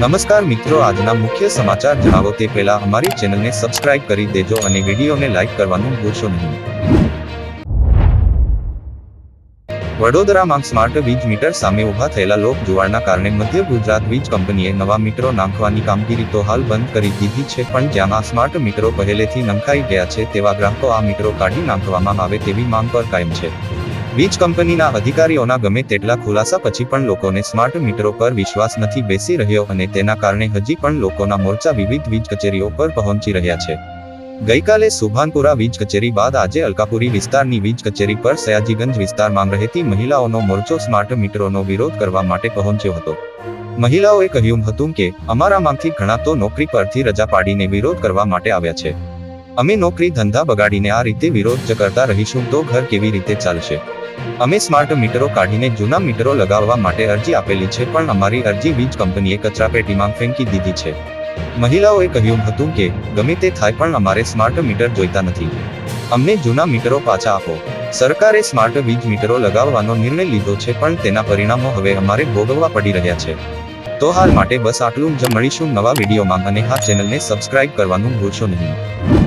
નમસ્કાર મિત્રો, આજના મુખ્ય સમાચાર જણાવો. તે પહેલા અમારી ચેનલને સબસ્ક્રાઇબ કરી દેજો અને વિડીયોને લાઇક કરવાનું ભૂલશો નહીં. વડોદરામાં સ્માર્ટ વીજ મીટર સામે ઊભા થયેલા લોક જુવાળના કારણે મધ્ય ગુજરાત વીજ કંપનીએ નવા મીટરો નાંખવાની કામગીરી તો હાલ બંધ કરી દીધી છે, પણ જ્યાં સ્માર્ટ મીટરો પહેલેથી નંખાઈ ગયા છે, તેવા ગ્રાહકો આ મીટરો કાઢી નાંખવામાં આવે તેવી માંગ પર કાયમ છે. વીજ કંપનીના અધિકારીઓના ગમે તેટલા ખુલાસા પછી પણ લોકોને સ્માર્ટ મીટરો પર વિશ્વાસ નથી બેસી રહ્યો અને તેના કારણે હજી પણ લોકોના મોરચા વિવિધ વીજ કચેરીઓ પર પહોંચી રહ્યા છે. ગઈકાલે સુભાનપુરા વીજ કચેરી બાદ આજે અલકાપુરી વિસ્તારની વીજ કચેરી પર સયાજીગંજ વિસ્તારમાં રહેતી મહિલાઓનો મોરચો સ્માર્ટ મીટરોનો વિરોધ કરવા માટે પહોંચ્યો હતો. મહિલાઓએ કહ્યું હતું કે, અમારામાંથી ઘણા તો નોકરી પરથી રજા પાડીને વિરોધ કરવા માટે આવ્યા છે. અમે નોકરી ધંધા બગાડીને આ રીતે વિરોધ જ કરતા રહીશું તો ઘર કેવી રીતે ચાલશે? અમે સ્માર્ટ મીટરો કાઢીને જૂના મીટરો લગાવવા માટે અરજી આપેલી છે, પણ અમારી અરજી વીજ કંપનીએ કચરાપેટીમાં ફેંકી દીધી છે. મહિલાઓએ કહ્યું હતું કે, ગમે તે થાય પણ અમારે સ્માર્ટ મીટર જોઈતા નથી. અમને જૂના મીટરો પાછા આપો. સરકારે સ્માર્ટ વીજ મીટરો લગાવવાનો નિર્ણય લીધો છે, પણ તેના પરિણામો હવે અમારે ભોગવવા પડી રહ્યા છે. તો હાલ માટે બસ આટલું જ, મળીશું નવા વિડીયોમાં, અને હા, ચેનલને સબસ્ક્રાઇબ કરવાનું ભૂલશો નહીં.